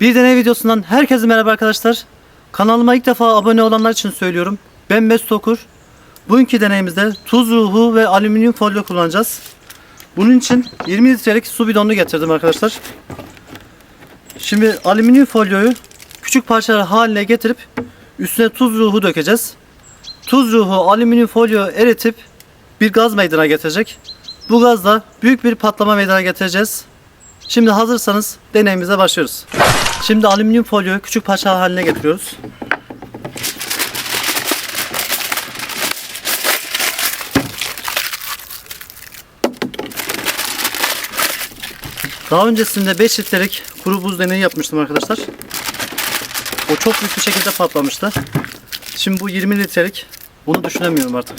Bir deney videosundan herkese merhaba arkadaşlar. Kanalıma ilk defa abone olanlar için söylüyorum. Ben Mesut Okur. Bugünkü deneyimizde tuz ruhu ve alüminyum folyo kullanacağız. Bunun için 20 litrelik su bidonunu getirdim arkadaşlar. Şimdi alüminyum folyoyu küçük parçalar haline getirip üstüne tuz ruhu dökeceğiz. Tuz ruhu alüminyum folyo eritip bir gaz meydana getirecek. Bu gazla büyük bir patlama meydana getireceğiz. Şimdi hazırsanız deneyimize başlıyoruz. Şimdi alüminyum folyoyu küçük parçalar haline getiriyoruz. Daha öncesinde 5 litrelik kuru buz deneyi yapmıştım arkadaşlar. O çok büyük bir şekilde patlamıştı. Şimdi bu 20 litrelik. Bunu düşünemiyorum artık.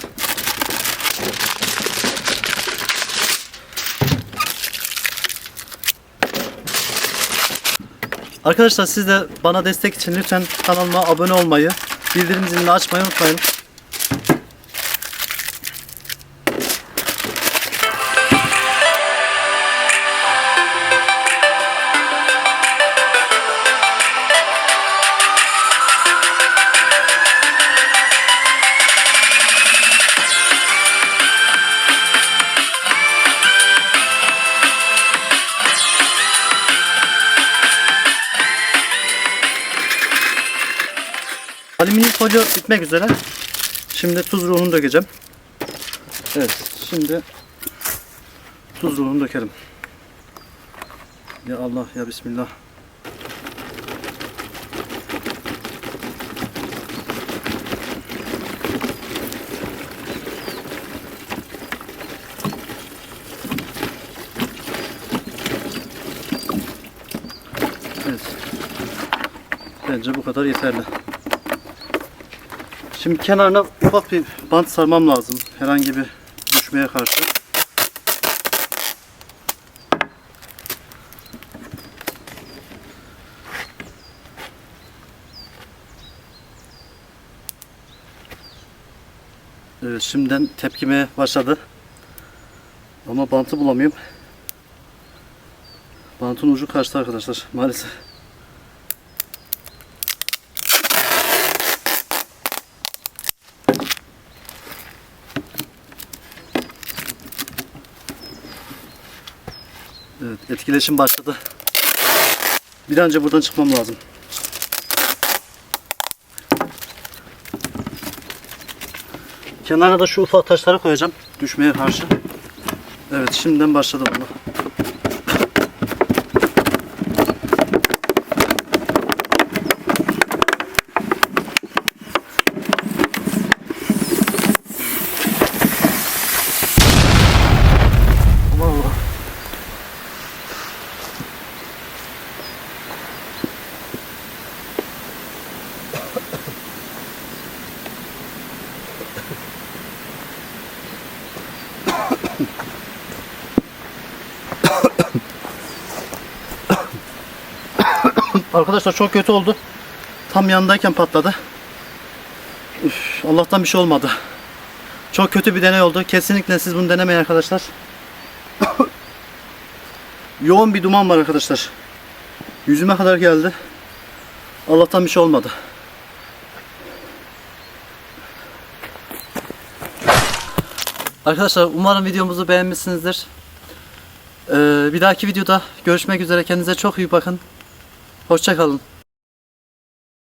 Arkadaşlar siz de bana destek için lütfen kanalıma abone olmayı, bildirim zilini açmayı unutmayın. Alüminyum folyo bitmek üzere. Şimdi tuz ruhunu dökeceğim. Evet, şimdi tuz ruhunu dökelim. Ya Allah ya Bismillah. Evet. Bence bu kadar yeterli. Şimdi kenarına ufak bir bant sarmam lazım. Herhangi bir düşmeye karşı. Evet, şimdiden tepkimeye başladı. Ama bantı bulamıyorum. Bantın ucu kaçtı arkadaşlar maalesef. Evet, etkileşim başladı. Bir an önce buradan çıkmam lazım. Kenarına da şu ufak taşları koyacağım düşmeye karşı. Evet, şimdiden başladı bunu. Arkadaşlar çok kötü oldu. Tam yanındayken patladı. Üf, Allah'tan bir şey olmadı. Çok kötü bir deney oldu. Kesinlikle siz bunu denemeyin arkadaşlar. Yoğun bir duman var arkadaşlar. Yüzüme kadar geldi. Allah'tan bir şey olmadı. Arkadaşlar umarım videomuzu beğenmişsinizdir. Ee, bir dahaki videoda görüşmek üzere. Kendinize çok iyi bakın. Hoşçakalın.